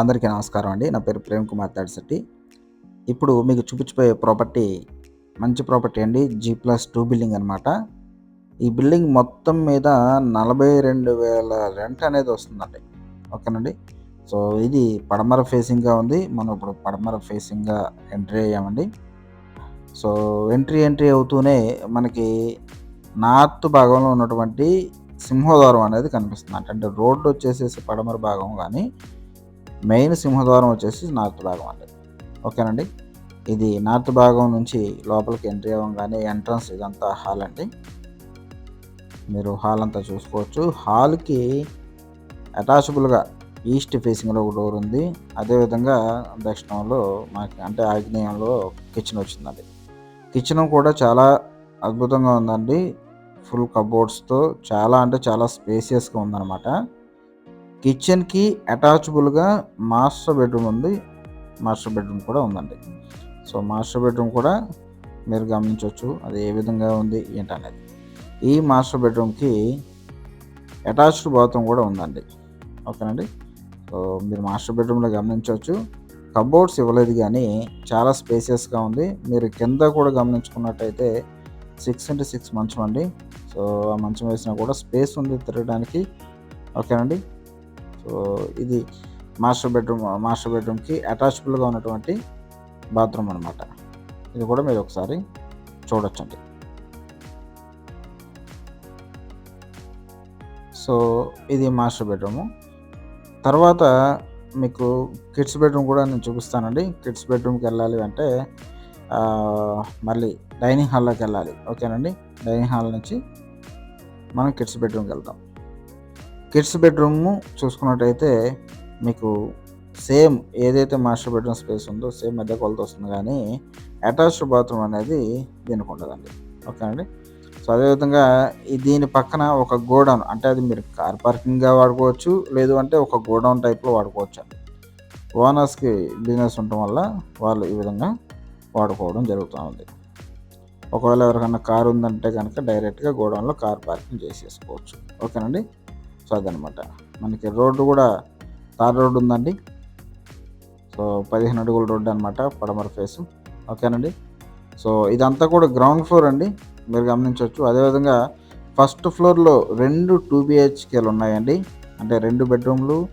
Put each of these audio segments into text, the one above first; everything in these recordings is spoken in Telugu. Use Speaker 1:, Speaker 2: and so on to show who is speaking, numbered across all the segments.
Speaker 1: అందరికీ నమస్కారం అండి. నా పేరు ప్రేమ్ కుమార్ తాడిశెట్టి. ఇప్పుడు మీకు చూపించిపోయే ప్రాపర్టీ మంచి ప్రాపర్టీ అండి. జీ ప్లస్ టూ బిల్డింగ్ అనమాట ఈ బిల్డింగ్ మొత్తం మీద నలభై రెండు వేల రెంట్ అనేది వస్తుందండి. ఓకేనండి? సో ఇది పడమర ఫేసింగ్గా ఉంది. మనం ఇప్పుడు పడమర ఫేసింగ్గా ఎంట్రీ అయ్యామండి. సో ఎంట్రీ ఎంట్రీ అవుతూనే మనకి నార్త్ భాగంలో ఉన్నటువంటి సింహద్వారం అనేది కనిపిస్తుంది అంటే రోడ్డు వచ్చేసేసి పడమర భాగం కానీ మెయిన్ సింహద్వారం వచ్చేసి నార్త్ భాగం అండి. ఓకేనండి? ఇది నార్త్ భాగం నుంచి లోపలికి ఎంట్రీ అవ్వగానే ఎంట్రన్స్ ఇదంతా హాల్ అండి. మీరు హాల్ అంతా చూసుకోవచ్చు. హాల్కి అటాచబుల్గా ఈస్ట్ ఫేసింగ్లో ఒక డోర్ ఉంది. అదేవిధంగా దక్షిణంలో మనకి అంటే ఆగ్నేయంలో కిచెన్ వచ్చిందండి. కిచెన్ కూడా చాలా అద్భుతంగా ఉందండి. ఫుల్ కబోర్డ్స్తో చాలా అంటే చాలా స్పేసియస్గా ఉందన్నమాట. కిచెన్కి అటాచబుల్గా మాస్టర్ బెడ్రూమ్ ఉంది. మాస్టర్ బెడ్రూమ్ కూడా ఉందండి. సో మాస్టర్ బెడ్రూమ్ కూడా మీరు గమనించవచ్చు అది ఏ విధంగా ఉంది ఏంటనేది. ఈ మాస్టర్ బెడ్రూమ్కి అటాచ్డ్ బాత్రూమ్ కూడా ఉందండి. ఓకేనండి? సో మీరు మాస్టర్ బెడ్రూమ్లో గమనించవచ్చు కబోర్డ్స్ ఇవ్వలేదు కానీ చాలా స్పేసియస్గా ఉంది. మీరు కింద కూడా గమనించుకున్నట్టయితే సిక్స్ ఇంటూ సిక్స్ మంచం అండి సో ఆ మంచం వేసినా కూడా స్పేస్ ఉంది తిరగడానికి. ఓకేనండి? సో ఇది మాస్టర్ బెడ్రూమ్ మాస్టర్ బెడ్రూమ్కి అటాచబుల్గా ఉన్నటువంటి బాత్రూమ్ అనమాట ఇది కూడా మీరు ఒకసారి చూడొచ్చండి. సో ఇది మాస్టర్ బెడ్రూము. తర్వాత మీకు కిడ్స్ బెడ్రూమ్ కూడా నేను చూపిస్తానండి. కిడ్స్ బెడ్రూమ్కి వెళ్ళాలి అంటే మళ్ళీ డైనింగ్ హాల్లోకి వెళ్ళాలి. ఓకేనండి? డైనింగ్ హాల్ నుంచి మనం కిడ్స్ బెడ్రూమ్కి వెళ్తాం కిడ్స్ బెడ్రూమ్ చూసుకున్నట్టయితే మీకు సేమ్ ఏదైతే మాస్టర్ బెడ్రూమ్ స్పేస్ ఉందో సేమ్ మధ్య కొలత వస్తుంది కానీ అటాచ్డ్ బాత్రూమ్ అనేది దీనికి ఉండదండి. ఓకేనండి సో అదేవిధంగా దీని పక్కన ఒక గోడౌన్ అంటే అది మీరు కార్ పార్కింగ్గా వాడుకోవచ్చు లేదు అంటే ఒక గోడౌన్ టైప్లో వాడుకోవచ్చు అండి. ఓనర్స్కి బిజినెస్ ఉండటం వల్ల వాళ్ళు ఈ విధంగా వాడుకోవడం జరుగుతూ ఉంది. ఒకవేళ ఎవరికైనా కారు ఉందంటే కనుక డైరెక్ట్గా గోడౌన్లో కార్ పార్కింగ్ చేసేసుకోవచ్చు. ఓకేనండి? సో అదనమాట. మనకి రోడ్డు కూడా తార్ రోడ్డు ఉందండి. సో పదిహేను అడుగుల రోడ్డు అనమాట పడమర ఫేసు. ఓకేనండి? సో ఇదంతా కూడా గ్రౌండ్ ఫ్లోర్ అండి. మీరు గమనించవచ్చు. అదేవిధంగా ఫస్ట్ ఫ్లోర్లో రెండు టూ బిహెచ్కేలు ఉన్నాయండి. అంటే రెండు బెడ్రూమ్లు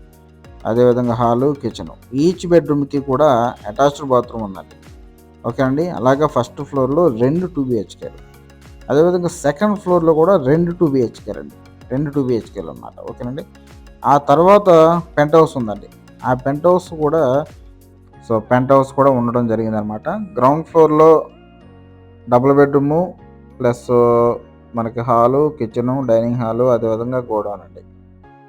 Speaker 1: అదేవిధంగా హాలు కిచెను. ఈచ్ బెడ్రూమ్కి కూడా అటాచ్డ్ బాత్రూమ్ ఉందండి. ఓకే అండి అలాగే ఫస్ట్ ఫ్లోర్లో రెండు టూ బిహెచ్కేలు. అదేవిధంగా సెకండ్ ఫ్లోర్లో కూడా రెండు టూ బిహెచ్కేలు అండి రెండు టూ బిహెచ్కేలు అనమాట ఓకేనండి? ఆ తర్వాత పెంట్ హౌస్ ఉందండి. ఆ పెంట్ హౌస్ కూడా సో పెంట్ హౌస్ కూడా ఉండడం జరిగిందనమాట గ్రౌండ్ ఫ్లోర్లో డబుల్ బెడ్రూము ప్లస్ మనకి హాలు కిచెను డైనింగ్ హాలు అదేవిధంగా గోడౌన్ అండి.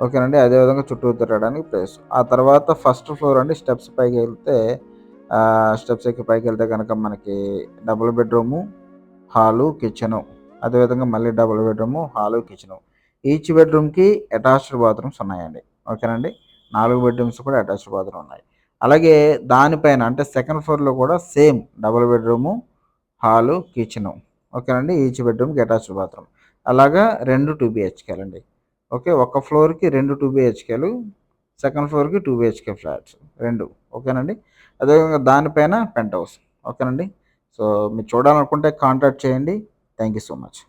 Speaker 1: ఓకేనండి? అదేవిధంగా చుట్టూ తిరగడానికి ప్లేస్. ఆ తర్వాత ఫస్ట్ ఫ్లోర్ అండి స్టెప్స్ పైకి వెళ్తే స్టెప్స్ ఎక్కి పైకి వెళ్తే కనుక మనకి డబుల్ బెడ్రూము హాలు కిచెను. అదేవిధంగా మళ్ళీ double bedroom hall kitchen. Each బెడ్రూమ్కి అటాచ్డ్ బాత్రూమ్స్ ఉన్నాయండి. ఓకేనండి? నాలుగు బెడ్రూమ్స్ కూడా అటాచ్డ్ బాత్రూమ్ ఉన్నాయి. అలాగే దానిపైన అంటే సెకండ్ ఫ్లోర్లో కూడా same double bedroom hall kitchen. ఓకేనండి? ఈచ్ బెడ్రూమ్కి అటాచ్డ్ బాత్రూమ్. అలాగా రెండు టూ బిహెచ్కేలు అండి ఓకే? ఒక ఫ్లోర్కి రెండు టూ బిహెచ్కేలు సెకండ్ ఫ్లోర్కి టూ బిహెచ్కే ఫ్లాట్స్. రెండు. ఓకేనండి? అదేవిధంగా దానిపైన పెంట్ హౌస్. ఓకేనండి? సో మీరు చూడాలనుకుంటే కాంటాక్ట్ చేయండి. Thank you so much.